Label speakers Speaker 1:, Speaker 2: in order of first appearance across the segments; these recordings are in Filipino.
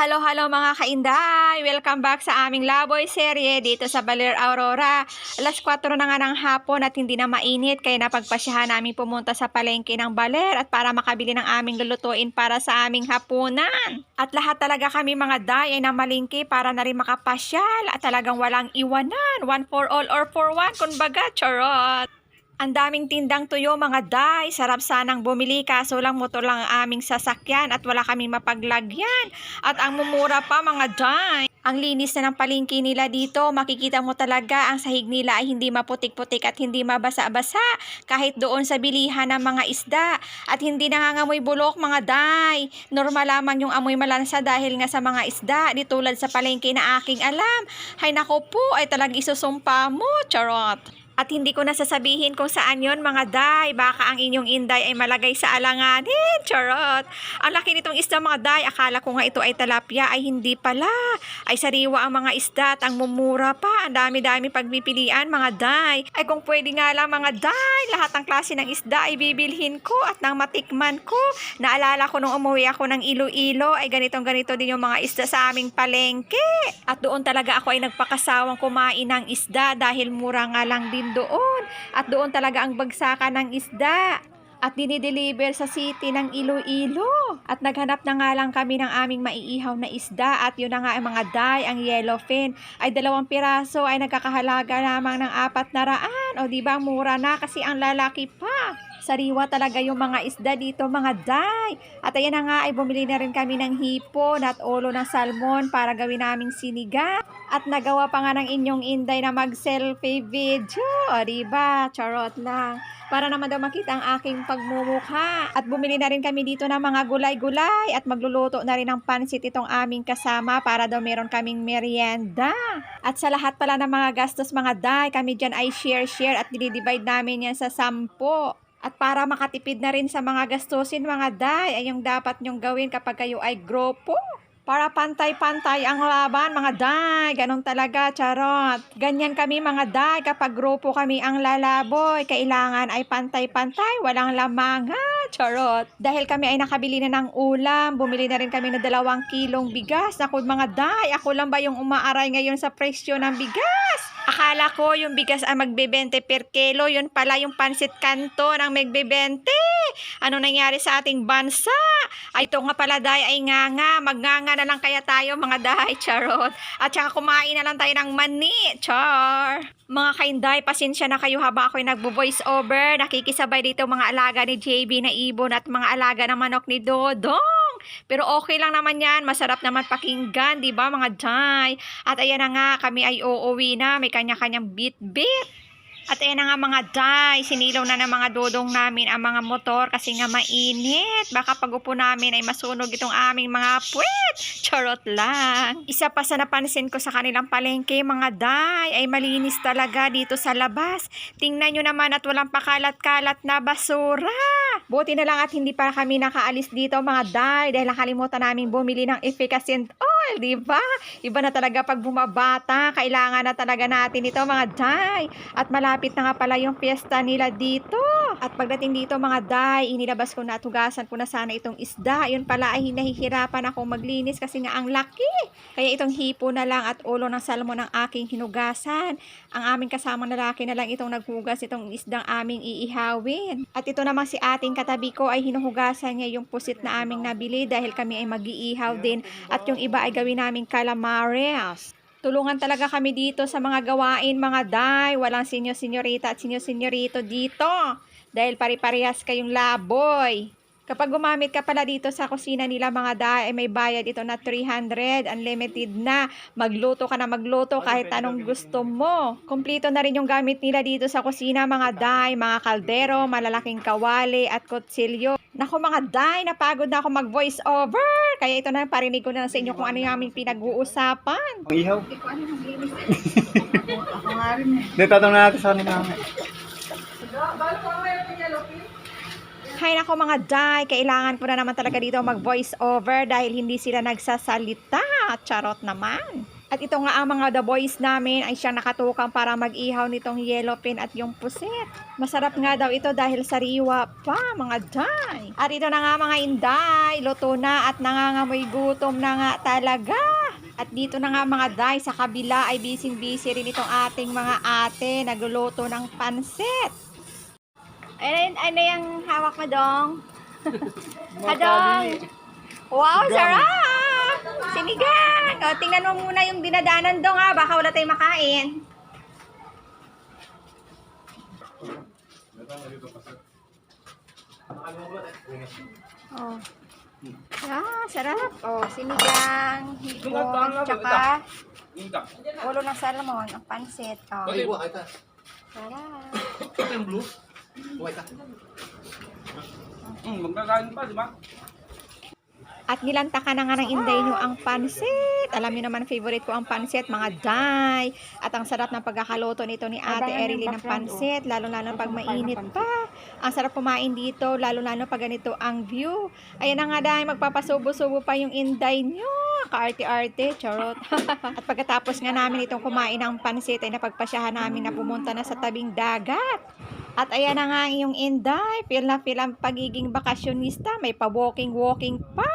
Speaker 1: Hello, hello mga kainday! Welcome back sa aming Laboy serye dito sa Baler Aurora. Alas 4 na nga ng hapon at hindi na mainit kaya napagpasyahan namin pumunta sa palengke ng Baler at para makabili ng aming lulutuin para sa aming hapunan. At lahat talaga kami mga day ay namalingki para na rin makapasyal at talagang walang iwanan. One for all or for one, kumbaga, charot! Ang daming tindang tuyo mga day. Sarap sanang bumili kaso lang motor lang ang aming sasakyan at wala kaming mapaglagyan. At ang mumura pa mga day. Ang linis na ng palingki nila dito. Makikita mo talaga ang sahig nila ay hindi maputik-putik at hindi mabasa-basa. Kahit doon sa bilihan ng mga isda. At hindi nangangamoy bulok mga day. Normal lamang yung amoy malansa dahil nga sa mga isda. Di tulad sa palengke na aking alam. Hay nako po ay talagang isusumpa mo. Charot. At hindi ko na sasabihin kung saan yon mga day. Baka ang inyong inday ay malagay sa alanganin. Charot. Ang laki nitong isda mga day. Akala ko nga ito ay talapia. Ay hindi pala. Ay sariwa ang mga isda at ang mumura pa. Ang dami-dami pagpipilian mga day. Ay kung pwede nga lang mga day. Lahat ng klase ng isda ay bibilhin ko at nang matikman ko. Naalala ko nung umuwi ako ng Iloilo. Ay ganitong ganito din yung mga isda sa aming palengke. At doon talaga ako ay nagpakasawang kumain ng isda dahil mura nga lang din doon. At doon talaga ang bagsakan ng isda. At dinideliver sa city ng Iloilo. At naghanap na nga lang kami ng aming maiihaw na isda. At yun na nga ang mga day, ang yellowfin. Ay dalawang piraso ay nagkakahalaga lamang ng apat na raan. O di ba mura na kasi ang lalaki pa. Sariwa talaga yung mga isda dito, mga day. At ayan na nga, ay bumili na rin kami ng hipon at ulo ng salmon para gawin naming siniga. At nagawa pa nga ng inyong inday na mag-selfie video. O, diba? Charot lang. Para naman daw makita ang aking pagmumukha. At bumili na rin kami dito ng mga gulay-gulay. At magluluto na rin ng pansit itong aming kasama para daw meron kaming merienda. At sa lahat pala ng mga gastos mga day, kami dyan ay share-share at dinidivide namin yan sa sampo. At para makatipid na rin sa mga gastusin mga day, ay yung dapat nyong gawin kapag kayo ay grupo. Para pantay-pantay ang laban, mga day. Ganon talaga, charot. Ganyan kami, mga day. Kapag grupo kami ang lalaboy, kailangan ay pantay-pantay, walang lamangan, charot. Dahil kami ay nakabili na ng ulam, bumili na rin kami ng dalawang kilong bigas. Naku, mga day, ako lang ba yung umaaray ngayon sa presyo ng bigas? Akala ko yung bigas ang magbebente per kilo, yun pala yung pansit kanto ng magbebente. Ano nangyari sa ating bansa? Ay, ito nga pala, day, ay nga nga. Magnganga na lang kaya tayo, mga day, charot. At saka kumain na lang tayo ng mani, char. Mga kainday, pasensya na kayo habang ako'y nagbo-voice over. Nakikisabay dito mga alaga ni JB na ibon at mga alaga ng manok ni Dodong. Pero okay lang naman yan. Masarap naman pakinggan, di ba mga day? At ayan na nga, kami ay uuwi na. May kanya-kanyang bit-bit. At ayan na nga mga day, sinilaw na ng mga dodong namin ang mga motor kasi nga mainit. Baka pag upo namin ay masunog itong aming mga puwet. Charot lang. Isa pa sa napansin ko sa kanilang palengke, mga day, ay malinis talaga dito sa labas. Tingnan nyo naman at walang pakalat-kalat na basura. Buti na lang at hindi pa kami nakaalis dito mga day dahil nakalimutan namin bumili ng efficacent. oil, di ba? Iba na talaga pag bumabata, kailangan na talaga natin ito mga day. At malapit na nga pala yung fiesta nila dito. At pagdating dito mga day, inilabas ko na at hugasan ko na sana itong isda. Yun pala ay hinahihirapan ako maglinis kasi nga ang laki. Kaya itong hipo na lang at ulo ng salmon ang aking hinugasan. Ang aming kasamang lalaki na lang itong naghugas itong isdang aming iihawin. At ito namang si ating katabi ko ay hinuhugasan niya yung pusit na aming nabili dahil kami ay mag-iihaw din at yung iba ay gawin naming calamares. Tulungan talaga kami dito sa mga gawain mga day. Walang senyor-senyorita at senyor-senyorito dito. Dahil pari-parehas kayong laboy. Kapag gumamit ka pala dito sa kusina nila mga day, ay may bayad ito na 300, unlimited na. Magluto ka na magluto kahit anong gusto mo. Kompleto na rin yung gamit nila dito sa kusina mga day, mga kaldero, malalaking kawali at kutsilyo. Naku mga day, napagod na ako mag voice over. Kaya ito na parinig ko na sa inyo kung ano yung aming pinag-uusapan.
Speaker 2: Ang ihaw.
Speaker 3: Hindi ko ano yung linis. Ako nga rin eh.
Speaker 2: Hindi, tatanong natin sa kanila.
Speaker 1: Hay nako mga day, kailangan ko na naman talaga dito mag voice over dahil hindi sila nagsasalita. Charot naman. At ito nga ang mga the boys namin ay siyang nakatukang para mag-ihaw nitong yellow pin at yung pusit. Masarap nga daw ito dahil sariwa pa mga day. At ito na nga mga inday, luto na at nangangamoy gutom na nga talaga. At dito na nga mga day, sa kabila ay busy-busy rin itong ating mga ate nagluluto ng pansit. Ano, ano yung hawak mo dong? Adong! Wow, sarap! Sinigang! O, tingnan mo muna yung dinadanan dong ha, baka wala tayong makain. Oh. Ah, sarap. Oh, sinigang, hipon, tsaka ulo ng salmon, ang pansit. Oh, sarap.
Speaker 2: Itu yang blue. Buah kita.
Speaker 4: Hmm, magkakain pa, di ba?
Speaker 1: At nilanta ka na nga ng inday nyo ang pansit. Alam niyo naman, favorite ko ang pansit, mga day. At ang sarap ng pagkakaluto nito ni Ate Erilyn ng
Speaker 3: background,
Speaker 1: pansit, lalo-lalo pag mainit pa. Ang sarap kumain dito, lalo-lalo pag ganito ang view. Ayan na nga day, magpapasubo-subo pa yung inday nyo. Kaarte-arte, charot. At pagkatapos nga namin itong kumain ng pansit, ay napagpasyahan namin na pumunta na sa tabing dagat. At ayan na nga iyong inday, feel na feel ang pagiging bakasyonista, may pa-walking-walking pa.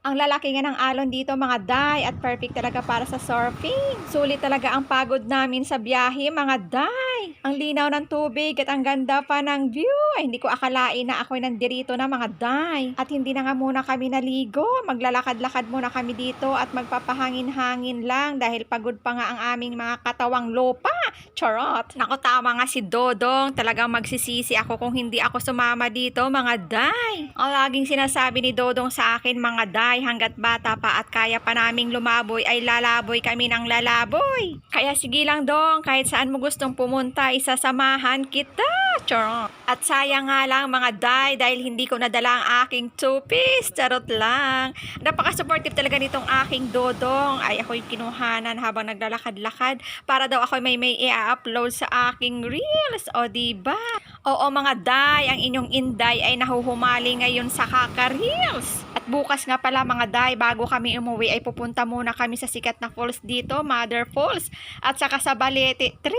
Speaker 1: Ang lalaki nga ng alon dito mga day at perfect talaga para sa surfing. Sulit talaga ang pagod namin sa biyahe mga day. Ang linaw ng tubig at ang ganda pa ng view. Ay, hindi ko akalain na ako'y nandirito na mga day. At hindi na nga muna kami naligo. Maglalakad-lakad muna kami dito at magpapahangin-hangin lang dahil pagod pa nga ang aming mga katawang lupa. Charot! Naku, tama nga si Dodong. Talagang magsisisi ako kung hindi ako sumama dito, mga day. Ang laging sinasabi ni Dodong sa akin, mga day, hanggat bata pa at kaya pa naming lumaboy, ay lalaboy kami ng lalaboy. Kaya sige lang, Dong, kahit saan mo gustong pumunta, isasamahan kita. Charot! At sayang nga lang, mga day, dahil hindi ko nadala ang aking two-piece. Charot lang. Napaka-supportive talaga nitong aking Dodong. Ay, ako'y kinuhanan habang naglalakad-lakad para daw ako may may i-upload sa aking reels. O, diba? Oo, mga day, ang inyong inday ay nahuhumali ngayon sa Kaka Reels. At bukas nga pala, mga day, bago kami umuwi, ay pupunta muna kami sa sikat na falls dito, Mother Falls. At saka sa Balete 3.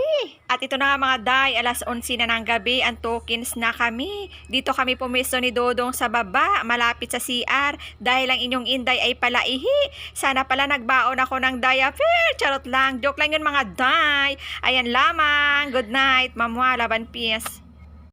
Speaker 1: At ito na nga mga day, alas 11 na ng gabi, ang tokens na kami. Dito kami pumisto ni Dodong sa baba, malapit sa CR, dahil ang inyong inday ay palaihi. Sana pala nagbaon ako ng diaper. Charot lang, joke lang yun mga day. Ayan lamang, good night, mamwa, laban peace.